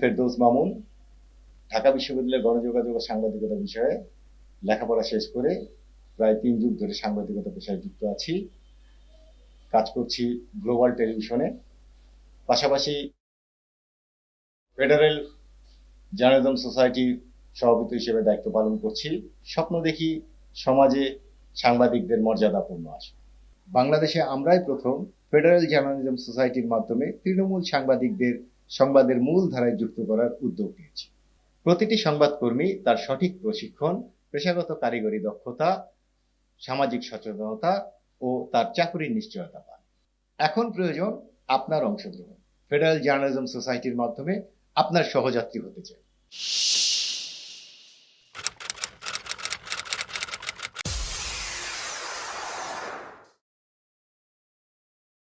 ফেরদৌস মামুন, ঢাকা বিশ্ববিদ্যালয়ের গণযোগাযোগ ও সাংবাদিকতা বিষয়ে লেখাপড়া শেষ করে প্রায় তিন যুগ ধরে সাংবাদিকতা পেশায় যুক্ত আছি। কাজ করছি গ্লোবাল টেলিভিশনে। পাশাপাশি ফেডারেল জার্নালিজম সোসাইটির সভাপতি হিসেবে দায়িত্ব পালন করছি। স্বপ্ন দেখি সমাজে সাংবাদিকদের মর্যাদাপূর্ণ আসে বাংলাদেশে আমরাই প্রথম ফেডারেল জার্নালিজম সোসাইটির মাধ্যমে তৃণমূল সাংবাদিকদের সংবাদের মূল ধারায় যুক্ত করার উদ্যোগ নিয়েছি। প্রতিটি সংবাদকর্মী তার সঠিক প্রশিক্ষণ, পেশাগত কারিগরি দক্ষতা, সামাজিক সচেতনতা ও তার চাকরির নিশ্চয়তা পান। এখন প্রয়োজন আপনার অংশগ্রহণ। ফেডারেল জার্নালিজম সোসাইটির মাধ্যমে আপনার সহযাত্রী হতে চাই।